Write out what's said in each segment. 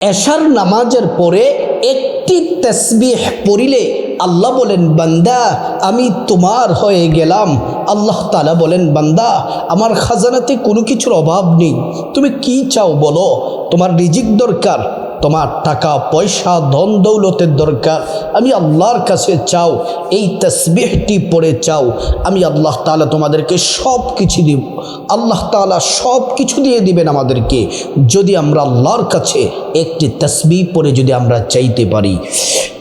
এশার নামাজের পরে একটি তসবিহ পড়িলে আল্লাহ বলেন, বান্দা, আমি তোমার হয়ে গেলাম। আল্লাহ তালা বলেন, বান্দা, আমার খাজানাতে কোনো কিছুর অভাব নেই। তুমি কি চাও বলো? তোমার রিজিক দরকার। তোমার টাকা, পয়সা, ধন, দৌলতের দরকার। আমি আল্লাহর কাছে চাও, এই তসবিহটি পড়ে চাও। আমি আল্লাহ তালা তোমাদেরকে সব কিছু দিব। আল্লাহ তালা সব কিছু দিয়ে দিবেন আমাদেরকে। যদি আমরা আল্লাহর কাছে একটি তসবি পড়ে যদি আমরা চাইতে পারি।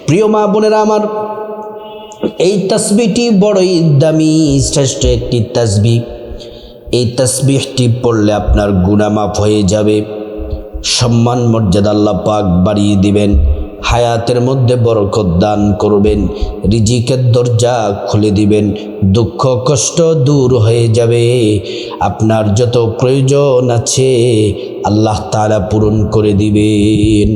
প্রিয় মা বোনেরা আমার, এই তসবিটি বড়ই দামি, শ্রেষ্ঠ একটি তসবি। এই তসবিহটি পড়লে আপনার গুণামাফ হয়ে যাবে। সম্মান মর্যাদা আল্লাহ পাক বাড়িয়ে দিবেন, হায়াতের মধ্যে বরকত দান করবেন, রিজিকের দরজা খুলে দিবেন, দুঃখ কষ্ট দূর হয়ে যাবে। আপনার যত প্রয়োজন আছে, আল্লাহ তারা পূরণ করে দিবেন।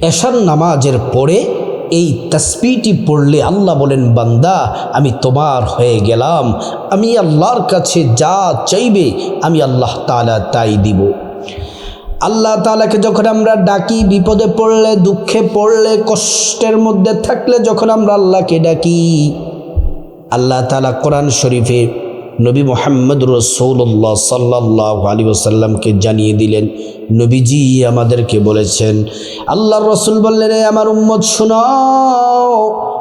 এশার নামাজের পরে এই তসবিটি পড়লে আল্লাহ বলেন, বান্দা, আমি তোমার হয়ে গেলাম, আমি আল্লাহর কাছে যা চাইবে, আমি আল্লাহ তালা তাই দিব। আল্লাহ তালাকে যখন আমরা ডাকি, বিপদে পড়লে, দুঃখে পড়লে, কষ্টের মধ্যে থাকলে যখন আমরা আল্লাহকে ডাকি, আল্লাহ তালা কোরআন শরীফে নবী মোহাম্মদ রসৌল্লাহ সাল্লাহ আলী ওসাল্লামকে জানিয়ে দিলেন। নবীজি আমাদেরকে বলেছেন আল্লাহ রসুল বললেন আমার উম্মত শোনাও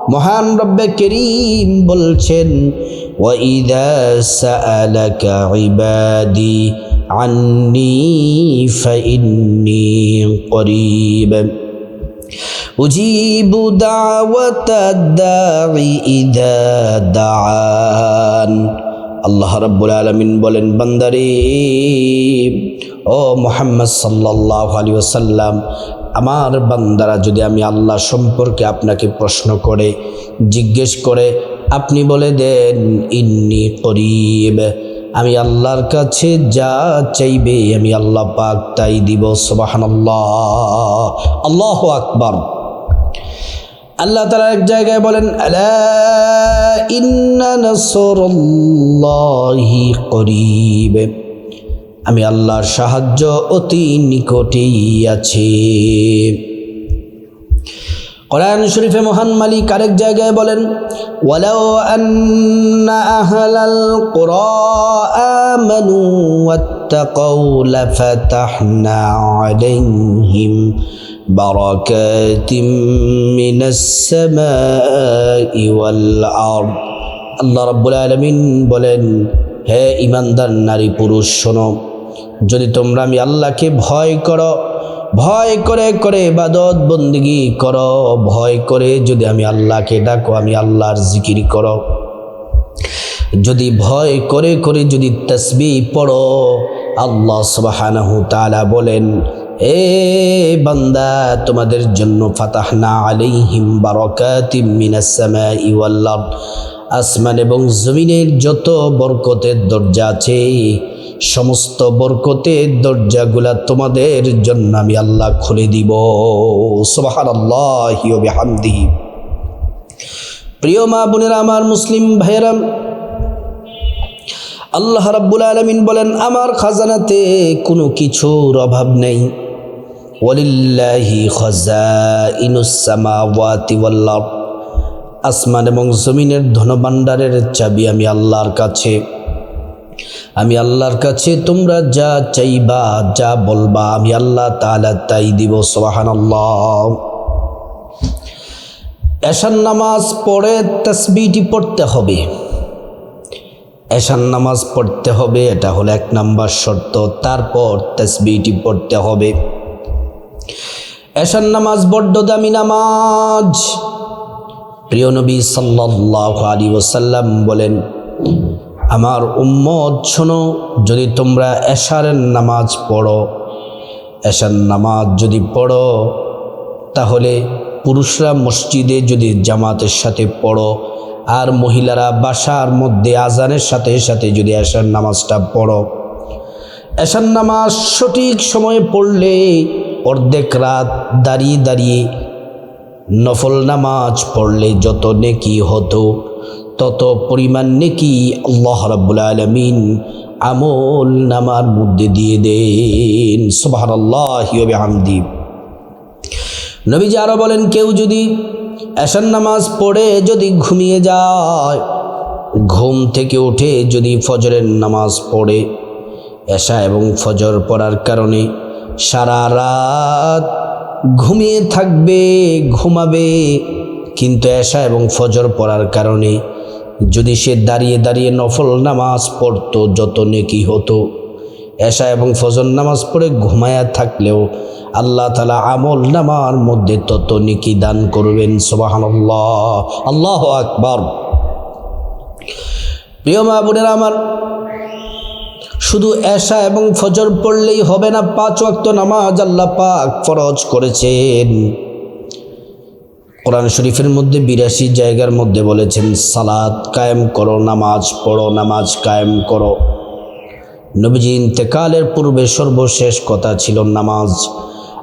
মহান রব্বে করিম বলছেন ওয়াইদা সালাকা ইবাদি عَنِّي فَإِنِّي قَرِيبٌ أجيب دعوة الداع إذا دعان আল্লাহ রাব্বুল আলমিন বলেন বান্দারে ও মোহাম্মদ সাল্লাহ আলী ওসাল্লাম আমার বান্দারা যদি আমি আল্লাহ সম্পর্কে আপনাকে প্রশ্ন করে জিজ্ঞেস করে আপনি বলে দেন ইন্নি করিব আমি আল্লাহর কাছে যা চাইবে আমি আল্লাহ পাক তাই দিব সোবাহান আল্লাহ আকবর। আল্লাহ তালা এক জায়গায় বলেন করিব। আমি আল্লাহর সাহায্য অতি নিকটেই আছে। কোরআন শরীফে মহান মালিক আরেক জায়গায় বলেন, ওয়ালাউ আন্না আহলাল কুরা আমানু ওয়াত্তাকাউ লাফাতাহনা আলাইহিম বারাকাতিম আল্লাহ রাব্বুল আলামিন বলেন, হে ইমানদার নারী পুরুষ শোনো, যদি তোমরা আমি আল্লাহকে ভয় করো ভয় করে করে বাদত বন্দিগি করো। ভয় করে যদি আমি আল্লাহকে ডাকো, আমি আল্লাহর জিকির করো। যদি ভয় করে করে যদি তসবি পড়ো, আল্লাহ সুবহানাহু তাআলা বলেন, এ বান্দা, তোমাদের জন্য ফাতাহনা আলাইহিম বারাকাতিম মিনাস সামাই আসমান এবং জমিনের যত বরকতের দরজা আছে সমস্ত বরকতের দরজাগুলা তোমাদের জন্য আমি আল্লাহ খুলে দিব। সোবাহান আল্লাহ প্রিয় মা বোনেরা, আমার মুসলিম ভাইয়েরাম আল্লাহ রাব্বুল আলমিন বলেন, আমার খাজানাতে কোনো কিছুর অভাব নেই। ওয়ালিল্লাহি আসমান এবং জমিনের ধনভাণ্ডারের চাবি আমি আল্লাহর কাছে। আমি আল্লাহর কাছে তোমরা যা চাইবা, যা বলবা, আমি আল্লাহ তাআলা তাই দিব সোহান এশান নামাজ পড়ে তসবিটি পড়তে হবে। এশান নামাজ পড়তে হবে, এটা হলো এক নাম্বার শর্ত, তারপর তসবিটি পড়তে হবে। এশান নামাজ বড্ড দামি নামাজ। প্রিয় নবী সাল্লাহ আলী ওসাল্লাম বলেন আমার উম্মত, শোনো, যদি তোমরা এশারের নামাজ পড়ো, এশার নামাজ যদি পড়ো, তাহলে পুরুষরা মসজিদে যদি জামাতের সাথে পড়ো, আর মহিলারা বাসার মধ্যে আজানের সাথে সাথে যদি এশার নামাজটা পড়ো। এশার নামাজ সঠিক সময়ে পড়লে অর্ধেক রাত দাঁড়িয়ে দাঁড়িয়ে নফল নামাজ পড়লে যত নেকি হতো। তত পরিমাণ নেকি আল্লাহ রাব্বুল আলমিন আমল নামার মধ্যে দিয়ে দেন। সুবাহ আল্লাহ হামদি নবীজি আরও বলেন, কেউ যদি এশার নামাজ পড়ে যদি ঘুমিয়ে যায়, ঘুম থেকে উঠে যদি ফজরের নামাজ পড়ে, এশা এবং ফজর পড়ার কারণে সারা রাত ঘুমিয়ে থাকবে, ঘুমাবে, কিন্তু এশা এবং ফজর পড়ার কারণে যদি সে দাঁড়িয়ে দাঁড়িয়ে নফল নামাজ পড়তো, যত নেকি হতো। এশা এবং ফজর নামাজ পড়ে ঘুমায়া থাকলেও আল্লাহ তালা আমল নামার মধ্যে তত নেকি দান করবেন সোবাহান আল্লাহ আকবর। প্রিয় মা বোনেরা আমার, শুধু এশা এবং ফজর পড়লেই হবে না, পাঁচ ওয়াক্ত নামাজ আল্লাহ পাক ফরজ করেছেন। কোরআন শরীফের মধ্যে বিরাশি জায়গার মধ্যে বলেছেন সালাদ কায়েম করো, নামাজ পড়ো, নামাজ কায়েম করো। নবীজি ইন্তেকালের পূর্বে সর্বশেষ কথা ছিল নামাজ।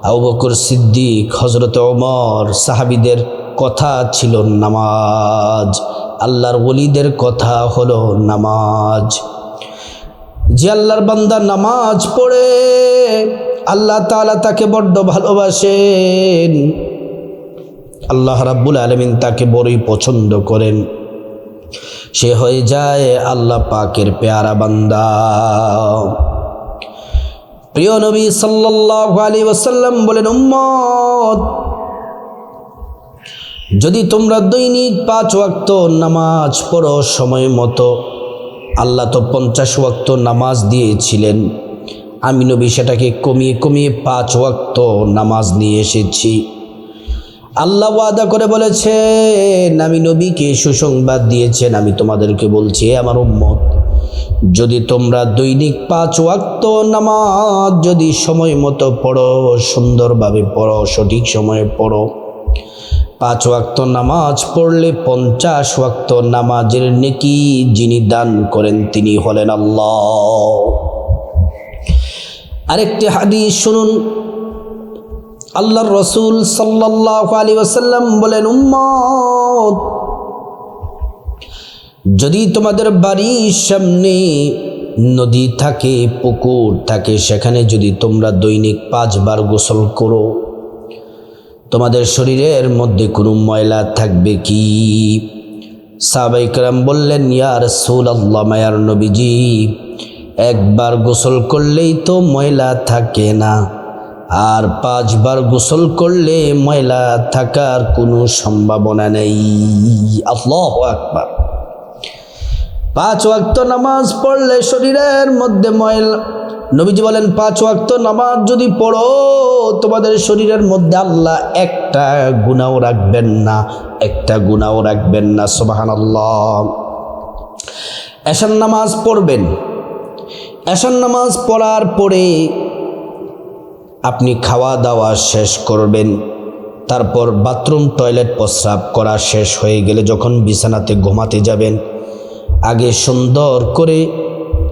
আবু বকর সিদ্দিক হজরত ওমর সাহাবিদের কথা ছিল নামাজ। আল্লাহর ওলিদের কথা হলো নামাজ। যে আল্লাহর বান্দা নামাজ পড়ে, আল্লাহ তাআলা তাকে বড্ড ভালোবাসেন। আল্লাহ রাব্বুল আলমিন তাকে বড়ই পছন্দ করেন। সে হয়ে যায় আল্লাহ পাকের পেয়ারা বান্দা। প্রিয় নবী সাল্লাল্লাহু আলাইহি ওয়াসাল্লাম বলেন, উম্মত, যদি তোমরা দৈনিক পাঁচ ওয়াক্ত নামাজ পড়ো সময় মতো, আল্লাহ তো পঞ্চাশ ওয়াক্ত নামাজ দিয়েছিলেন। আমি নবী সেটাকে কমিয়ে কমিয়ে পাঁচ ওয়াক্ত নামাজ নিয়ে এসেছি। আল্লাহ ওয়াদা করে বলেছেন, আমি নবীকে সুসংবাদ দিয়েছেন, আমি তোমাদেরকে বলছি আমার উম্মত, যদি তোমরা দৈনিক পাঁচ ওয়াক্ত নামাজ যদি সময় মতো পড়ো, সুন্দরভাবে পড়ো, সঠিক সময়ে পড়ো, পাঁচ ওয়াক্ত নামাজ পড়লে পঞ্চাশ ওয়াক্ত নামাজের নেকি যিনি দান করেন, তিনি হলেন আল্লাহ। আরেকটি হাদিস শুনুন আল্লাহর রসুল সাল্লাহ আলী ওসাল্লাম বলেন, উম্মত, যদি তোমাদের বাড়ির সামনে নদী থাকে, পুকুর থাকে, সেখানে যদি তোমরা দৈনিক পাঁচবার গোসল করো, তোমাদের শরীরের মধ্যে কোনো ময়লা থাকবে কি? সাবাইকরাম বললেন ইয়ার সুল আল্লাহ মায়ার নবীজি, একবার গোসল করলেই তো ময়লা থাকে না। আর পাঁচবার গোসল করলে ময়লা থাকার কোনো সম্ভাবনা নেই। আল্লাহ আকবার। পাঁচ ওয়াক্ত নামাজ পড়লে শরীরের মধ্যে ময়লা, নবীজি বলেন, পাঁচ ওয়াক্ত নামাজ যদি পড়ো, তোমাদের শরীরের মধ্যে আল্লাহ একটা গুণাও রাখবেন না, একটা গুণাও রাখবেন না সোবাহান আল্লাহ এশান নামাজ পড়বেন। এশান নামাজ পড়ার পরে আপনি খাওয়া দাওয়া শেষ করবেন, তারপর বাথরুম টয়লেট প্রস্রাব করা শেষ হয়ে গেলে যখন বিছানাতে ঘুমাতে যাবেন, আগে সুন্দর করে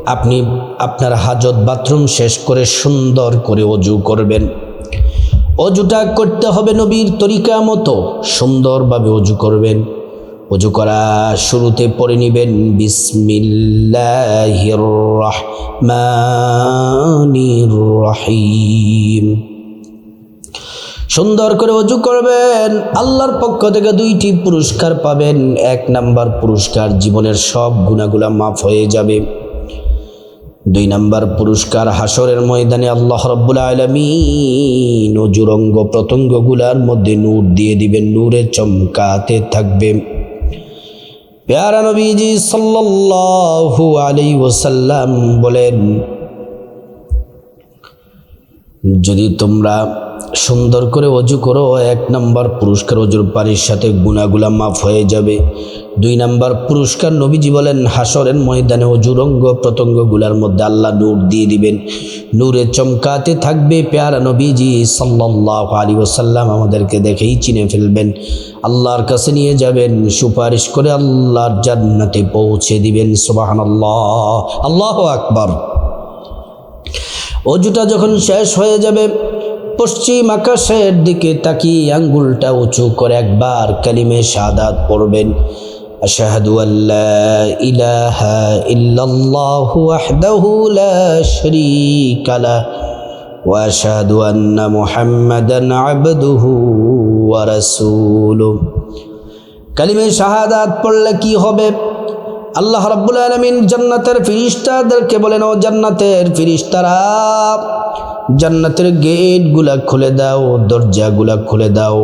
আপনি আপনার হাজত বাথরুম শেষ করে সুন্দর করে অজু করবেন। অজুটা করতে হবে নবীর তরিকা মতো, সুন্দরভাবে অজু করবেন। অজু করা শুরুতে পড়ে নেবেন, বিসমিল্লাহির রহিম। সুন্দর করে অজু করবেন, আল্লাহর পক্ষ থেকে দুইটি পুরস্কার পাবেন, এক নাম্বার পুরস্কার জীবনের সব গুণাগুলা মাফ হয়ে যাবে। দুই নাম্বার পুরস্কার হাসরের ময়দানে আল্লাহ রব্বুল আলমিন অজুরঙ্গ প্রত্যঙ্গগুলার মধ্যে নূর দিয়ে দিবেন নূরে চমকাতে থাকবে। পেয়ারা নবীজি সাল্লাল্লাহু আলাইহি ওয়াসাল্লাম বলেন যদি তোমরা সুন্দর করে অজু করো, এক নাম্বার পুরস্কার অজুর পানির সাথে গুণাগুলা মাফ হয়ে যাবে। দুই নাম্বার পুরস্কার নবীজি বলেন, হাসরের ময়দানে অজুরঙ্গ প্রত্যঙ্গগুলার মধ্যে আল্লাহ নূর দিয়ে দিবেন। নূরে চমকাতে থাকবে পেয়ারা নবীজি সাল্লাহ আলী ওসাল্লাম আমাদেরকে দেখেই চিনে ফেলবেন। আল্লাহর কাছে নিয়ে যাবেন, সুপারিশ করে আল্লাহর জান্নাতে পৌঁছে দিবেন সুবাহান আল্লাহ আল্লাহ আকবর। অজুটা যখন শেষ হয়ে যাবে, পশ্চিম আকাশের দিকে তাকিয়ে আঙ্গুলটা উঁচু করে একবার কালিমে সাদাত পড়বেন। আশাহাদু আল্লাহ ইল্লাল্লাহু ওয়াহদাহু লা শারীকা লাহ ওয়া আশহাদু আন্না কালিমে শাহাদাত পড়লে কি হবে? আল্লাহ রাব্বুল আলামিন জান্নাতের ফিরিস্তাদেরকে বলেন, ও জান্নাতের ফিরিস্তারা, জান্নাতের গেটগুলা খুলে দাও, দরজাগুলা খুলে দাও।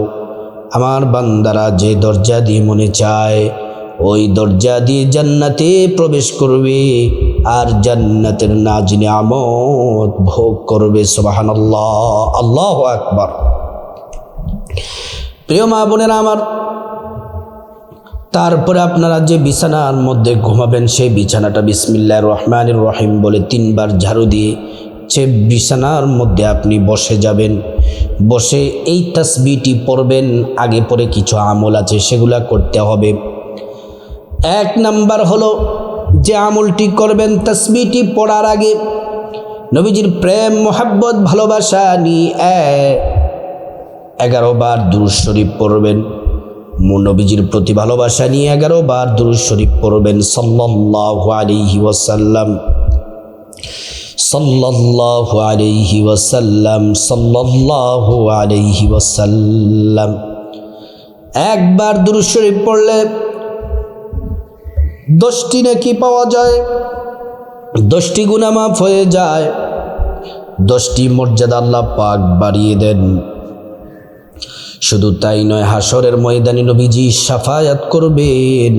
আমার বান্দারা যে দরজা দিয়ে মনে চায়, ওই দরজা দিয়ে জান্নাতে প্রবেশ করবে আর জান্নাতের নাজনে আমত ভোগ করবে। সুবাহান আল্লাহ আল্লাহ আকবার। প্রিয় মা বোনেরা আমার তারপরে আপনারা যে বিছানার মধ্যে ঘুমাবেন, সেই বিছানাটা বিসমিল্লা রহমান রহিম বলে তিনবার ঝাড়ু দিয়ে সে বিছানার মধ্যে আপনি বসে যাবেন। বসে এই তসবিটি পড়বেন, আগে পরে কিছু আমল আছে, সেগুলা করতে হবে। এক নাম্বার হলো, যে আমলটি করবেন তসবিটি পড়ার আগে নবীজির প্রেম, মোহাব্বত, ভালোবাসা নিয়ে এগারো বার দুরুজ শরীফ পড়বেন। নবীজির প্রতি ভালোবাসা নিয়ে এগারো বার দুরুজ শরীফ পড়বেন সাল্লাল্লাহু আলাইহি ওয়াসাল্লাম। সাল্লাল্লাহু আলাইহি ওয়াসাল্লাম, সাল্লাল্লাহু আলাইহি ওয়াসাল্লাম। একবার দুরুজ শরীফ পড়লে দশটি নাকি পাওয়া যায়, দশটি গুণা মাফ হয়ে যায়, দশটি মর্যাদা আল্লাহ পাক বাড়িয়ে দেন। শুধু তাই নয় হাসরের ময়দানে নবীজি সাফায়াত করবেন।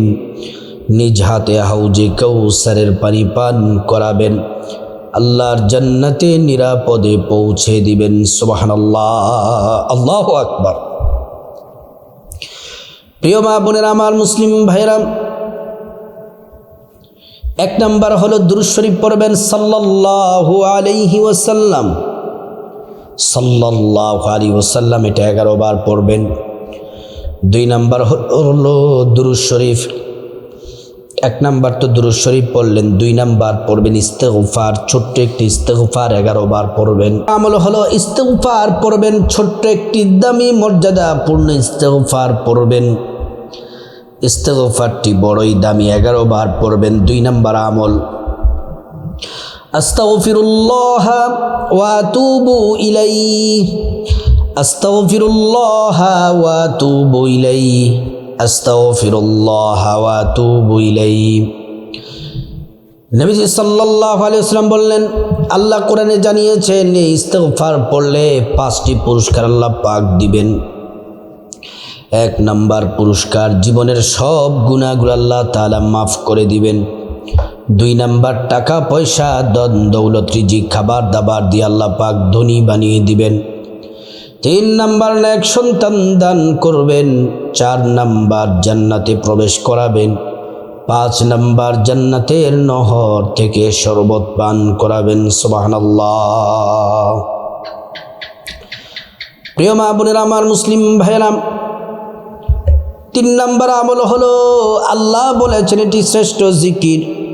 নিজ হাতে হাউজে কৌসারের পানি পান করাবেন। আল্লাহর জান্নাতে নিরাপদে পৌঁছে দিবেন সুবাহান আল্লাহ আল্লাহ আকবর। প্রিয় মা বোনের, আমার মুসলিম ভাইরাম এক নাম্বার হলো দুরুদ শরীফ পড়বেন সাল্লাল্লাহু আলাইহি ওয়াসাল্লাম। সাল্লাল্লাহু আলাইহি ওসাল্লাম এটা এগারো বার পড়বেন। দুই নাম্বার হলো দুরুদ শরীফ। এক নাম্বার তো দুরুদ শরীফ পড়লেন, দুই নাম্বার পড়বেন ইস্তেগফার, ছোট্ট একটি ইস্তেগফার এগারো বার পড়বেন। আমল হলো ইস্তেগফার পড়বেন, ছোট্ট একটি দামি মর্যাদাপূর্ণ ইস্তেগফার পড়বেন। ইস্তেগফারটি বড়ই দামি, এগারো বার পড়বেন, দুই নাম্বার আমল। আস্তাগফিরুল্লাহ ওয়া আতুবু ইলাইহি। আস্তাগফিরুল্লাহ ওয়া আতুবু ইলাইহি। আস্তাগফিরুল্লাহ ওয়া আতুবু ইলাইহি। নবীজি সাল্লাল্লাহু আলাইহি ওয়াসাল্লাম বললেন, আল্লাহ কোরআনে জানিয়েছেন, এই ইস্তেগফার পড়লে পাঁচটি পুরস্কার আল্লাহ পাক দিবেন। এক নাম্বার পুরস্কার, জীবনের সব গুণাগুলো আল্লাহ তাআলা মাফ করে দিবেন। দুই নাম্বার, টাকা, পয়সা দন দৌলত রিজি খাবার, দাবার দিয়ে আল্লাহ পাক ধনী বানিয়ে দিবেন। তিন নাম্বার এক সন্তান দান করবেন। চার নাম্বার, জান্নাতে প্রবেশ করাবেন। পাঁচ নাম্বার, জান্নাতের নহর থেকে শরবত পান করাবেন। সুবহানাল্লাহ। প্রিয় মা বোনেরা, আমার মুসলিম ভাইরাম তিন নাম্বার আমল হলো, আল্লাহ বলেছেন, এটি শ্রেষ্ঠ জিকির।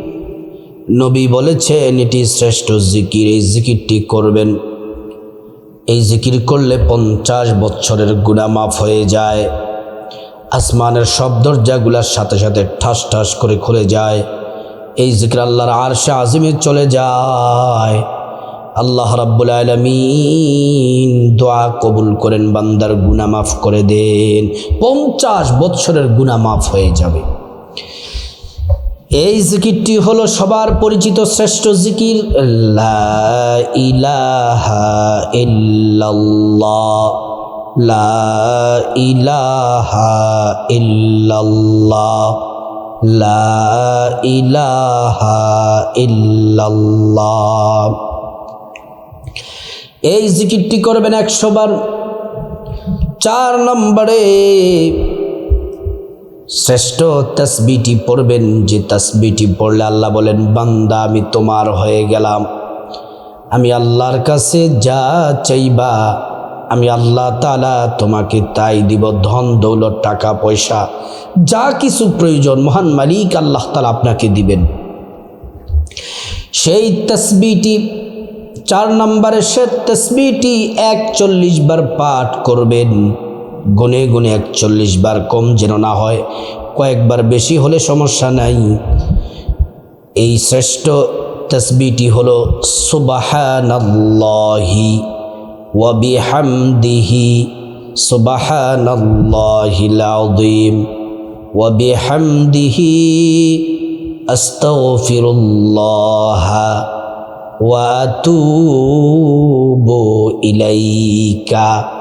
নবী বলেছেন, এটি শ্রেষ্ঠ জিকির। এই জিকিরটি করবেন। এই জিকির করলে পঞ্চাশ বছরের গুণা মাফ হয়ে যায়। আসমানের সব দরজাগুলার সাথে সাথে ঠাস ঠাস করে খুলে যায়। এই জিকির আল্লাহর আরশে আজিমে চলে যায়। আল্লাহ রাব্বুল আলমিন দোয়া কবুল করেন, বান্দার গুণা মাফ করে দেন। পঞ্চাশ বৎসরের গুণা মাফ হয়ে যাবে। এই জিকিরটি হলো সবার পরিচিত শ্রেষ্ঠ জিকির, লা ইলাহা লা ইলাহা লা ইলাহা এই জিকিরটি করবেন একশো বার। চার নম্বরে শ্রেষ্ঠ তসবিটি পড়বেন যে তসবিটি পড়লে আল্লাহ বলেন, বান্দা, আমি তোমার হয়ে গেলাম। আমি আল্লাহর কাছে যা চাইবা, আমি আল্লাহ তালা তোমাকে তাই দিব। ধন, দৌলত, টাকা, পয়সা, যা কিছু প্রয়োজন, মহান মালিক আল্লাহ তালা আপনাকে দিবেন। সেই তসবিটি, চার নম্বরে সে তসবিটি একচল্লিশ বার পাঠ করবেন। গুনে গুনে একচল্লিশ বার কম যেন না হয়, কয়েকবার বেশি হলে সমস্যা নাই। এই শ্রেষ্ঠ তসবিটি হল, সুবাহানাল্লাহি ওয়াবিহামদিহি সুবহানাল্লাহিল আযীম ওয়া বিহামদিহি আস্তাগফিরুল্লাহ ওয়া আতুবু ইলাইকা।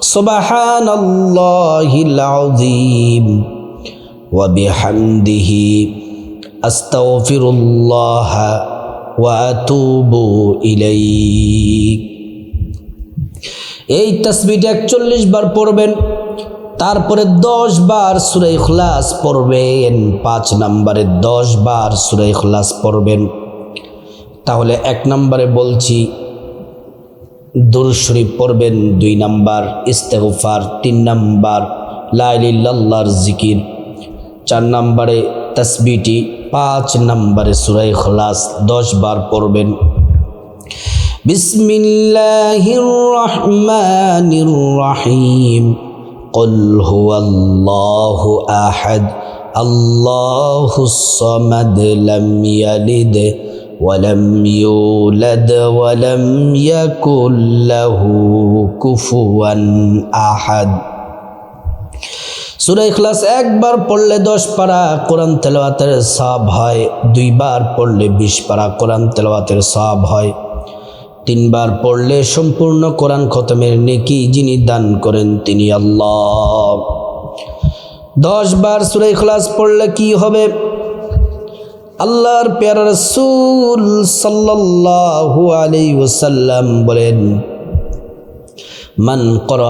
সুবহানাল্লাহিল আযীম। ওয়া বিহামদিহি আস্তাগফিরুল্লাহ ওয়া আতুবু ইলাইক। এই তসবিটা একচল্লিশ বার পড়বেন, তারপরে দশ বার সুরাই খলাস পড়বেন, পাঁচ নম্বরে দশ বার সুরাই খলাস পড়বেন। তাহলে এক নম্বরে বলছি শরীফ পড়বেন দুই নাম্বার ইস্তেগফার তিন নাম্বার লাইলিল্লাহর জিকির চার নম্বরে তসবিটি পাঁচ নম্বরে সুরাই খলাস দশ বার পড়বেন বিসমিল্লাহির রহমানির রহিম قل هو الله أحد الله الصمد لم يلد ولم يولد ولم يكن له كفوا أحد সুরা ইখলাস একবার পড়লে দশ পারা কোরআন তেলাওয়াতের সব হয় দুইবার পড়লে বিশ পারা কোরআন তেলাওয়াতের সব হয় তিনবার পড়লে সম্পূর্ণ কোরআন খতমের নেকি যিনি দান করেন তিনি আল্লাহ দশ বার সুরা ইখলাস পড়লে কি হবে আল্লাহর পেয়ারা রসুল সাল্লাহু আলি ওসাল্লাম বলেন, মান কর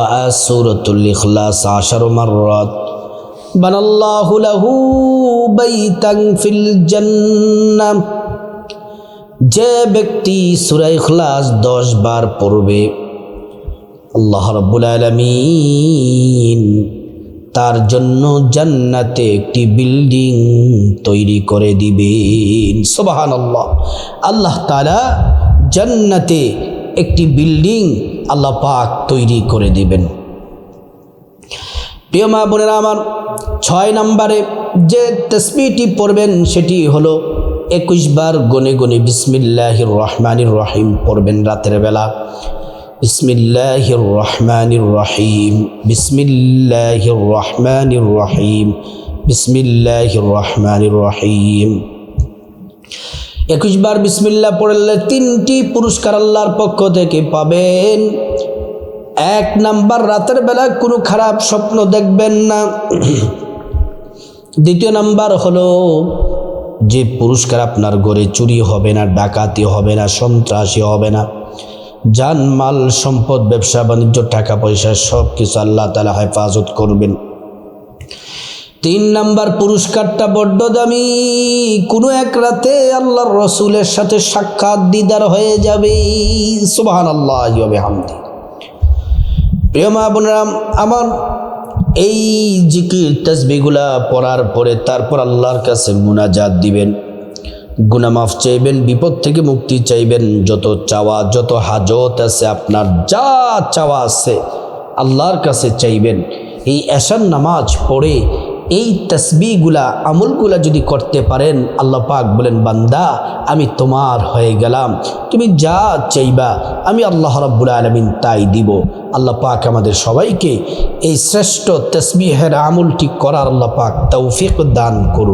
সুরতুল ইখলাস আশার মাররাত, বানাল্লাহু লাহু বাইতাং ফিল জান্নাহ যে ব্যক্তি সূরা ইখলাস 10 বার পড়বে, আল্লাহ রাব্বুল আলামিন তার জন্য জান্নাতে একটি বিল্ডিং তৈরি করে দিবেন। সুবহানাল্লাহ। আল্লাহ তাআলা জান্নাতে একটি বিল্ডিং আল্লাহ পাক তৈরি করে দিবেন। প্রিয় মা বোনেরা আমার, ছয় নম্বরে যে তসবিটি পড়বেন সেটি হলো একুশ বার গনে গনে বিসমিল্লাহির রহমানির রহিম পড়বেন রাতের বেলা। বিসমিল্লাহির রহমানির রহিম বিসমিল্লাহির রহমানির রহিম বিসমিল্লাহির রহমানির রহিম একুশ বার বিসমিল্লা পড়লে তিনটি পুরস্কার আল্লাহর পক্ষ থেকে পাবেন। এক নাম্বার, রাতের বেলা কোনো খারাপ স্বপ্ন দেখবেন না। দ্বিতীয় নাম্বার হলো, যে পুরস্কার আপনার ঘরে চুরি হবে না, ডাকাতি হবে না, সন্ত্রাসী হবে না যান মাল সম্পদ, ব্যবসা, বাণিজ্য, টাকা, পয়সা সব কিছু আল্লাহ তালা হেফাজত করবেন। তিন নাম্বার পুরস্কারটা বড্ড দামি। কোনো এক রাতে আল্লাহর রসুলের সাথে সাক্ষাৎ দিদার হয়ে যাবে। সুবাহান আল্লাহ হামদি প্রিয় মা বোনরাম আমার এই জিকির তসবিগুলা পড়ার পরে তারপর আল্লাহর কাছে মুনাজাত দিবেন। গুনামাফ চাইবেন, বিপদ থেকে মুক্তি চাইবেন। যত চাওয়া, যত হাজত আছে, আপনার যা চাওয়া আছে আল্লাহর কাছে চাইবেন। এই এশান নামাজ পড়ে এই তসবিগুলা আমলগুলা যদি করতে পারেন, আল্লাহ পাক বলেন, বান্দা, আমি তোমার হয়ে গেলাম। তুমি যা চাইবা, আমি আল্লাহ রব্বুল আলমিন তাই দিব। আল্লাহ পাক আমাদের সবাইকে এই শ্রেষ্ঠ তসবিহের আমলটি করার আল্লাহ পাক তৌফিক দান করুন।